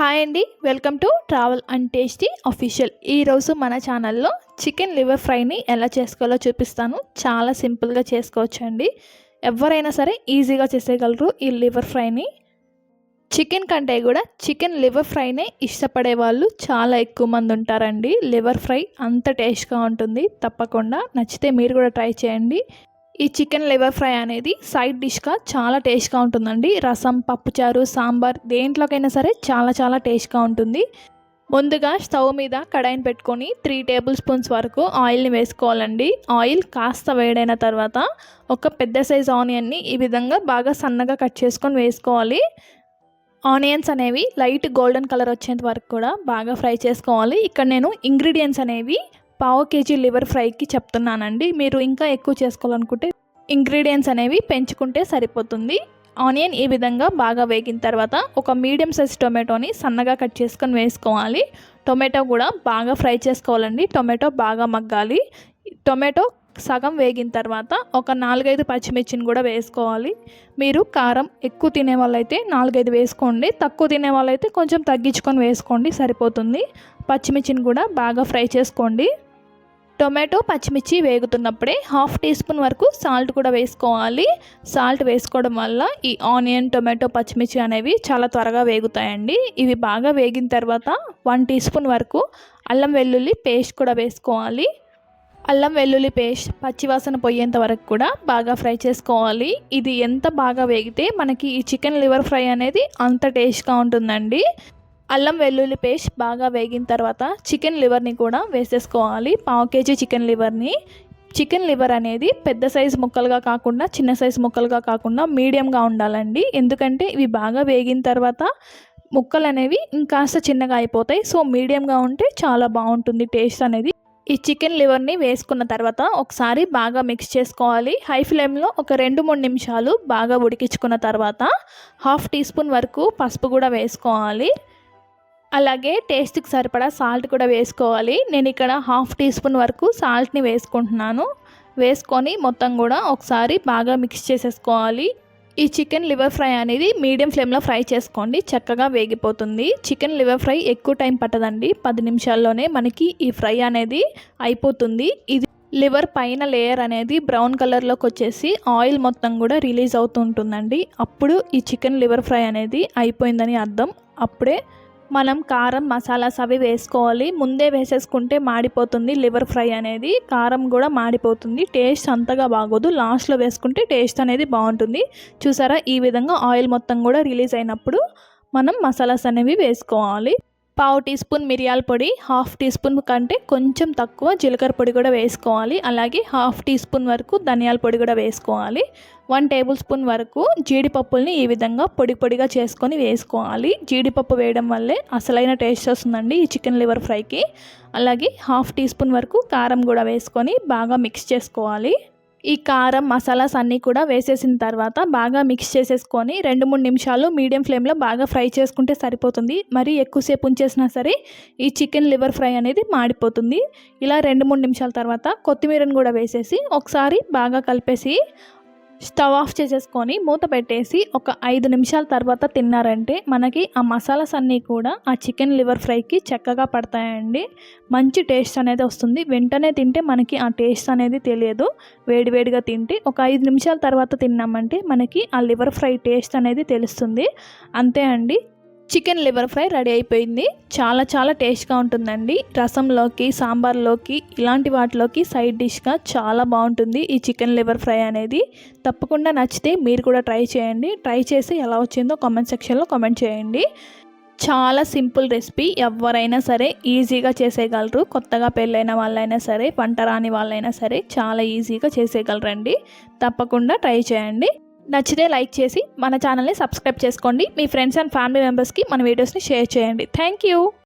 Hi అండి welcome to travel and tasty official ఈరోజు మన ఛానల్లో చికెన్ లివర్ ఫ్రైని ఎలా చేసుకోవాలో చూపిస్తాను. చాలా సింపుల్గా చేసుకోవచ్చు అండి ఎవరైనా సరే ఈజీగా చేసేయగలరు ఈ లివర్ ఫ్రైని. చికెన్ కంటే కూడా చికెన్ లివర్ ఫ్రైనే ఇష్టపడే వాళ్ళు చాలా ఎక్కువ మంది ఉంటారండి. లివర్ ఫ్రై అంత టేస్ట్గా ఉంటుంది. తప్పకుండా నచ్చితే మీరు కూడా ట్రై చేయండి. ఈ చికెన్ లివర్ ఫ్రై అనేది సైడ్ డిష్గా చాలా టేస్ట్గా ఉంటుందండి. రసం పప్పుచారు సాంబార్ దేంట్లోకైనా సరే చాలా చాలా టేస్ట్గా ఉంటుంది. ముందుగా స్టవ్ మీద కడాయిని పెట్టుకొని త్రీ టేబుల్ స్పూన్స్ వరకు ఆయిల్ని వేసుకోవాలండి. ఆయిల్ కాస్త వేడైన తర్వాత ఒక పెద్ద సైజ్ ఆనియన్ని ఈ విధంగా బాగా సన్నగా కట్ చేసుకొని వేసుకోవాలి. ఆనియన్స్ అనేవి లైట్ గోల్డెన్ కలర్ వచ్చేంత వరకు కూడా బాగా ఫ్రై చేసుకోవాలి. ఇక్కడ నేను ఇంగ్రీడియంట్స్ అనేవి పావు కేజీ లివర్ ఫ్రైకి చెప్తున్నానండి. మీరు ఇంకా ఎక్కువ చేసుకోవాలనుకుంటే ఇంగ్రీడియంట్స్ అనేవి పెంచుకుంటే సరిపోతుంది. ఆనియన్ ఈ విధంగా బాగా వేగిన తర్వాత ఒక మీడియం సైజ్ టొమాటోని సన్నగా కట్ చేసుకొని వేసుకోవాలి. టొమాటో కూడా బాగా ఫ్రై చేసుకోవాలండి. టొమాటో బాగా మగ్గాలి. టొమాటో సగం వేగిన తర్వాత ఒక నాలుగైదు పచ్చిమిర్చిని కూడా వేసుకోవాలి. మీరు కారం ఎక్కువ తినే వాళ్ళైతే నాలుగైదు వేసుకోండి. తక్కువ తినే వాళ్ళైతే కొంచెం తగ్గించుకొని వేసుకోండి సరిపోతుంది. పచ్చిమిర్చిని కూడా బాగా ఫ్రై చేసుకోండి. టొమాటో పచ్చిమిర్చి వేగుతున్నప్పుడే హాఫ్ టీ స్పూన్ వరకు సాల్ట్ కూడా వేసుకోవాలి. సాల్ట్ వేసుకోవడం వల్ల ఈ ఆనియన్ టొమాటో పచ్చిమిర్చి అనేవి చాలా త్వరగా వేగుతాయండి. ఇవి బాగా వేగిన తర్వాత వన్ టీ స్పూన్ వరకు అల్లం వెల్లుల్లి పేస్ట్ కూడా వేసుకోవాలి. అల్లం వెల్లుల్లి పేస్ట్ పచ్చివాసన పోయేంత వరకు కూడా బాగా ఫ్రై చేసుకోవాలి. ఇది ఎంత బాగా వేగితే మనకి ఈ చికెన్ లివర్ ఫ్రై అనేది అంత టేస్ట్గా ఉంటుందండి. అల్లం వెల్లుల్లి పేస్ట్ బాగా వేగిన తర్వాత చికెన్ లివర్ని కూడా వేసేసుకోవాలి. పావు కేజీ చికెన్ లివర్ని. చికెన్ లివర్ అనేది పెద్ద సైజు ముక్కలుగా కాకుండా చిన్న సైజు ముక్కలుగా కాకుండా మీడియంగా ఉండాలండి. ఎందుకంటే ఇవి బాగా వేగిన తర్వాత ముక్కలు అనేవి ఇంకాస్త చిన్నగా అయిపోతాయి. సో మీడియంగా ఉంటే చాలా బాగుంటుంది టేస్ట్ అనేది. ఈ చికెన్ లివర్ని వేసుకున్న తర్వాత ఒకసారి బాగా మిక్స్ చేసుకోవాలి. హై ఫ్లేమ్లో ఒక రెండు మూడు నిమిషాలు బాగా ఉడికించుకున్న తర్వాత హాఫ్ టీ స్పూన్ వరకు పసుపు కూడా వేసుకోవాలి. అలాగే టేస్ట్కి సరిపడా సాల్ట్ కూడా వేసుకోవాలి. నేను ఇక్కడ హాఫ్ టీ స్పూన్ వరకు సాల్ట్ని వేసుకుంటున్నాను. వేసుకొని మొత్తం కూడా ఒకసారి బాగా మిక్స్ చేసేసుకోవాలి. ఈ చికెన్ లివర్ ఫ్రై అనేది మీడియం ఫ్లేమ్లో ఫ్రై చేసుకోండి. చక్కగా వేగిపోతుంది. చికెన్ లివర్ ఫ్రై ఎక్కువ టైం పట్టదండి. పది నిమిషాల్లోనే మనకి ఈ ఫ్రై అనేది అయిపోతుంది. ఇది లివర్ పైన లేయర్ అనేది బ్రౌన్ కలర్లోకి వచ్చేసి ఆయిల్ మొత్తం కూడా రిలీజ్ అవుతుంటుందండి అప్పుడు ఈ చికెన్ లివర్ ఫ్రై అనేది అయిపోయిందని అర్థం. అప్పుడే మనం కారం మసాలాస్ అవి వేసుకోవాలి. ముందే వేసేసుకుంటే మాడిపోతుంది లివర్ ఫ్రై అనేది. కారం కూడా మాడిపోతుంది. టేస్ట్ అంతగా బాగోదు. లాస్ట్లో వేసుకుంటే టేస్ట్ అనేది బాగుంటుంది. చూసారా? ఈ విధంగా ఆయిల్ మొత్తం కూడా రిలీజ్ అయినప్పుడు మనం మసాలాస్ అనేవి వేసుకోవాలి. పావు టీ స్పూన్ మిరియాల పొడి హాఫ్ టీ స్పూన్ కంటే కొంచెం తక్కువ జీలకర్ర పొడి కూడా వేసుకోవాలి. అలాగే హాఫ్ టీ స్పూన్ వరకు ధనియాల పొడి కూడా వేసుకోవాలి. వన్ టేబుల్ స్పూన్ వరకు జీడిపప్పుల్ని ఈ విధంగా పొడి పొడిగా చేసుకొని వేసుకోవాలి. జీడిపప్పు వేయడం వల్లే అసలైన టేస్ట్ వస్తుందండి ఈ చికెన్ లివర్ ఫ్రైకి. అలాగే హాఫ్ టీ స్పూన్ వరకు కారం కూడా వేసుకొని బాగా మిక్స్ చేసుకోవాలి. ఈ కారం మసాలాస్ అన్నీ కూడా వేసేసిన తర్వాత బాగా మిక్స్ చేసేసుకొని రెండు మూడు నిమిషాలు మీడియం ఫ్లేమ్లో బాగా ఫ్రై చేసుకుంటే సరిపోతుంది. మరి ఎక్కువసేపు ఉంచేసినా సరే ఈ చికెన్ లివర్ ఫ్రై అనేది మాడిపోతుంది. ఇలా రెండు మూడు నిమిషాల తర్వాత కొత్తిమీరను కూడా వేసేసి ఒకసారి బాగా కలిపేసి స్టవ్ ఆఫ్ చేసేసుకొని మూత పెట్టేసి ఒక ఐదు నిమిషాల తర్వాత తిన్నారంటే మనకి ఆ మసాలాస్ అన్నీ కూడా ఆ చికెన్ లివర్ ఫ్రైకి చక్కగా పడతాయండి. మంచి టేస్ట్ అనేది వస్తుంది. వెంటనే తింటే మనకి ఆ టేస్ట్ అనేది తెలియదు. వేడివేడిగా తింటే ఒక ఐదు నిమిషాల తర్వాత తిన్నామంటే మనకి ఆ లివర్ ఫ్రై టేస్ట్ అనేది తెలుస్తుంది. అంతే అండి. చికెన్ లివర్ ఫ్రై రెడీ అయిపోయింది. చాలా చాలా టేస్ట్గా ఉంటుందండి. రసంలోకి సాంబార్లోకి ఇలాంటి వాటిలోకి సైడ్ డిష్గా చాలా బాగుంటుంది ఈ చికెన్ లివర్ ఫ్రై అనేది. తప్పకుండా నచ్చితే మీరు కూడా ట్రై చేయండి. ట్రై చేసి ఎలా వచ్చిందో కామెంట్ సెక్షన్లో కామెంట్ చేయండి. చాలా సింపుల్ రెసిపీ. ఎవరైనా సరే ఈజీగా చేసేయగలరు. కొత్తగా పెళ్ళైన వాళ్ళైనా సరే వంట రాని వాళ్ళైనా సరే చాలా ఈజీగా చేసేయగలరండి. తప్పకుండా ట్రై చేయండి. నచ్చితే లైక్ చేసి మన ఛానల్ని సబ్స్క్రైబ్ చేసుకోండి. మీ ఫ్రెండ్స్ అండ్ ఫ్యామిలీ మెంబర్స్కి మన వీడియోస్ని షేర్ చేయండి. Thank you